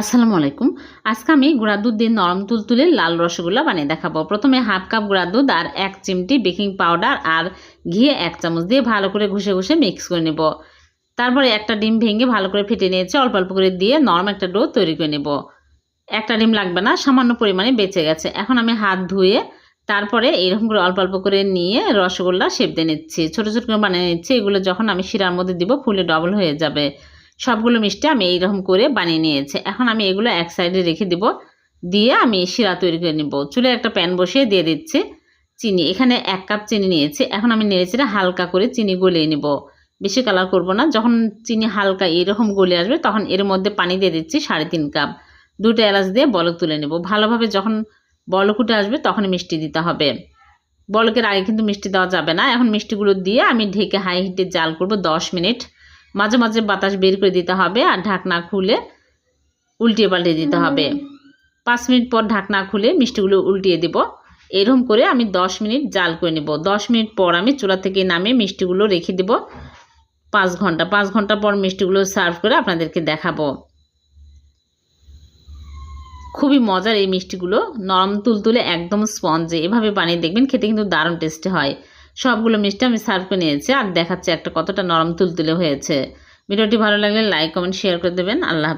আসসালামু আলাইকুম। আজকে আমি গুঁড়া দুধ দিয়ে নরম তুলতুলে লাল রসগোল্লা বানিয়ে দেখাবো। প্রথমে হাফ কাপ গুঁড়া দুধ আর এক চিমটি বেকিং পাউডার আর ঘি এক চামচ দিয়ে ভালো করে ঘষে ঘষে মিক্স করে নেব। তারপরে একটা ডিম ভেঙে ভালো করে ফেটে নিয়েছে, অল্প অল্প করে দিয়ে নরম একটা ডো তৈরি করে নেব। একটা ডিম লাগবে না, সামান্য পরিমাণে বেঁচে গেছে। এখন আমি হাত ধুয়ে তারপরে এরকম করে অল্প অল্প করে নিয়ে রসগোল্লা শেপ দিয়ে নিচ্ছি। ছোটো ছোটো করে বানিয়ে নিচ্ছি। এগুলো যখন আমি শিরার মধ্যে দিব, ফুলে ডবল হয়ে যাবে। সবগুলো মিষ্টি আমি এইরকম করে বানিয়ে নিয়েছি। এখন আমি এগুলো এক সাইডে রেখে দিব। দিয়ে আমি শিরা তৈরি করে নেব। চুলে একটা প্যান বসিয়ে দিয়ে দিচ্ছি চিনি। এখানে এক কাপ চিনি নিয়েছি। এখন আমি নেড়েছি হালকা করে চিনি গলিয়ে নেব। বেশি কালার করব না। যখন চিনি হালকা এরকম গলে আসবে, তখন এর মধ্যে পানি দিয়ে দিচ্ছি সাড়ে তিন কাপ। দুটো এলাচ দিয়ে বলক তুলে নেব। ভালোভাবে যখন বলক উঠে আসবে তখন মিষ্টি দিতে হবে। বলকের আগে কিন্তু মিষ্টি দেওয়া যাবে না। এখন মিষ্টিগুলো দিয়ে আমি ঢেকে হাই হিটে জাল করব দশ মিনিট। মাঝে মাঝে বাতাস বের করে দিতে হবে আর ঢাকনা খুলে উল্টিয়ে পাল্টিয়ে দিতে হবে। পাঁচ মিনিট পর ঢাকনা খুলে মিষ্টিগুলো উল্টিয়ে দিব। এরকম করে আমি দশ মিনিট জাল করে নেব। দশ মিনিট পর আমি চুলা থেকে নামিয়ে মিষ্টিগুলো রেখে দেব। পাঁচ ঘণ্টা পাঁচ ঘণ্টা পর মিষ্টিগুলো সার্ভ করে আপনাদেরকে দেখাবো। খুবই মজার এই মিষ্টিগুলো। নরম তুলতুলে একদম স্পঞ্জে। এভাবে বানিয়ে দেখবেন খেতে কিন্তু দারুণ টেস্টি হয়। সবগুলো মিষ্টি আমি সার্ভ করে নিয়েছি। আর দেখাচ্ছি একটা কতটা নরম তুলতুলে হয়েছে। ভিডিওটি ভালো লাগলে লাইক কমেন্ট শেয়ার করে দেবেন। আল্লাহ হাফিজ।